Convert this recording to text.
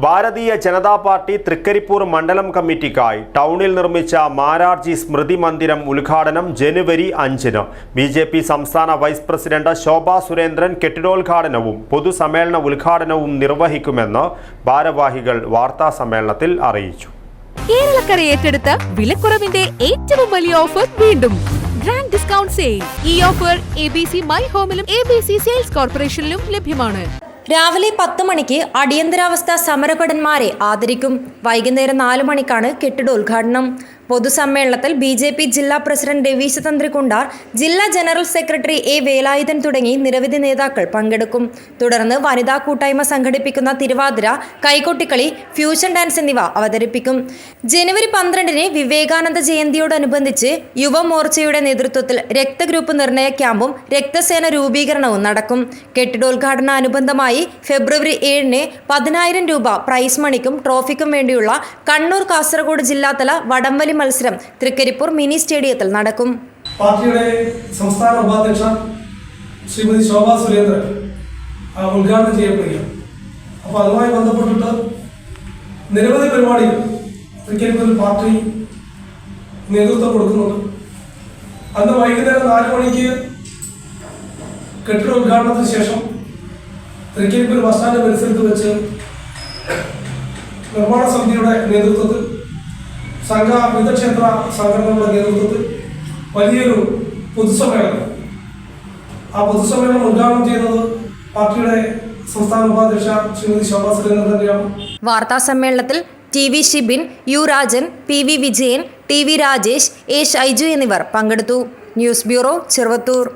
Bharatiya Janata party Trikaripur മണ്ഡലം കമ്മിറ്റിക്കായി ടൗണിൽ നിർമ്മിച്ച മാരാർജി സ്മൃതി മന്ദിരം ഉദ്ഘാടനം ജനുവരി അഞ്ചിന്. ബി ജെ പി സംസ്ഥാന വൈസ് പ്രസിഡന്റ് ശോഭാ സുരേന്ദ്രൻ കെട്ടിടോദ്ഘാടനവും പൊതുസമ്മേളന ഉദ്ഘാടനവും നിർവഹിക്കുമെന്ന് ഭാരവാഹികൾ വാർത്താ സമ്മേളനത്തിൽ അറിയിച്ചു. കേരളക്കര ഏറ്റെടുത്ത വിലക്കുറവിന്റെ ഏറ്റവും വലിയ ഓഫർ വീണ്ടും. ഗ്രാൻഡ് ഡിസ്കൗണ്ട് സെയിൽ ഈ offer A B C my ഹോമിലും A B C sales കോർപ്പറേഷനിലും ലഭ്യമാണ്. രാവിലെ പത്ത് മണിക്ക് അടിയന്തരാവസ്ഥ സമരഭടന്മാരെ ആദരിക്കും. വൈകുന്നേരം നാല് മണിക്കാണ് കെട്ടിടോദ്ഘാടനം പൊതുസമ്മേളനത്തിൽ ബി ജെ പി ജില്ലാ പ്രസിഡന്റ് രവീശ തന്ത്രികുണ്ടാർ ജില്ലാ ജനറൽ സെക്രട്ടറി എ വേലായുധൻ തുടങ്ങി നിരവധി നേതാക്കൾ പങ്കെടുക്കും. തുടർന്ന് വനിതാ കൂട്ടായ്മ സംഘടിപ്പിക്കുന്ന തിരുവാതിര കൈകൊട്ടിക്കളി ഫ്യൂഷൻ ഡാൻസ് എന്നിവ അവതരിപ്പിക്കും. ജനുവരി പന്ത്രണ്ടിന് വിവേകാനന്ദ ജയന്തിയോടനുബന്ധിച്ച് യുവമോർച്ചയുടെ നേതൃത്വത്തിൽ രക്തഗ്രൂപ്പ് നിർണയ ക്യാമ്പും രക്തസേന രൂപീകരണവും നടക്കും. കെട്ടിടോദ്ഘാടനാനുബന്ധമായി ഫെബ്രുവരി ഏഴിന് പതിനായിരം രൂപ പ്രൈസ് മണിക്കും ട്രോഫിക്കും വേണ്ടിയുള്ള കണ്ണൂർ കാസർഗോഡ് ജില്ലാതല വടംവലി മത്സരം തൃക്കരിപ്പൂർ മിനി സ്റ്റേഡിയത്തിൽ നടക്കും. പാർട്ടിയുടെ സംസ്ഥാന ഉപാധ്യക്ഷ ശ്രീമതി ശോഭാ സുരേന്ദ്രൻ ഉദ്ഘാടനം ചെയ്യപ്പെടുകയാണ്. അപ്പോൾ അതുമായി ബന്ധപ്പെട്ടിട്ട് നിരവധി പരിപാടികൾ തൃക്കരിപ്പൂരിൽ പാർട്ടി നേതൃത്വം കൊടുക്കുന്നുണ്ട്. അന്ന് വൈകുന്നേരം നാല് മണിക്ക് കെട്ടിട ഉദ്ഘാടനത്തിന് ശേഷം തൃക്കരിപ്പൂർ ബസ് സ്റ്റാൻഡ് പരിസരത്ത് വെച്ച് നിർമ്മാണ സമിതിയുടെ നേതൃത്വത്തിൽ സംഘ വിവിധക്ഷേത്ര സംഘടനകളുടെ നേതൃത്വത്തിൽ വലിയൊരു പൊതുസമ്മേളനം. ആ പൊതുസമ്മേളനം ഉദ്ഘാടനം ചെയ്യുന്നത് പാർട്ടിയുടെ സംസ്ഥാന ഉപാധ്യക്ഷ ശ്രീമതി ശോഭാ സുരേന്ദ്രൻ തന്നെയാണ്. വാർത്താ സമ്മേളനത്തിൽ T V Shibin U Rajan P V Vijayan T V Rajesh A Shaiju എന്നിവർ പങ്കെടുത്തു. News bureau Cheruvathur.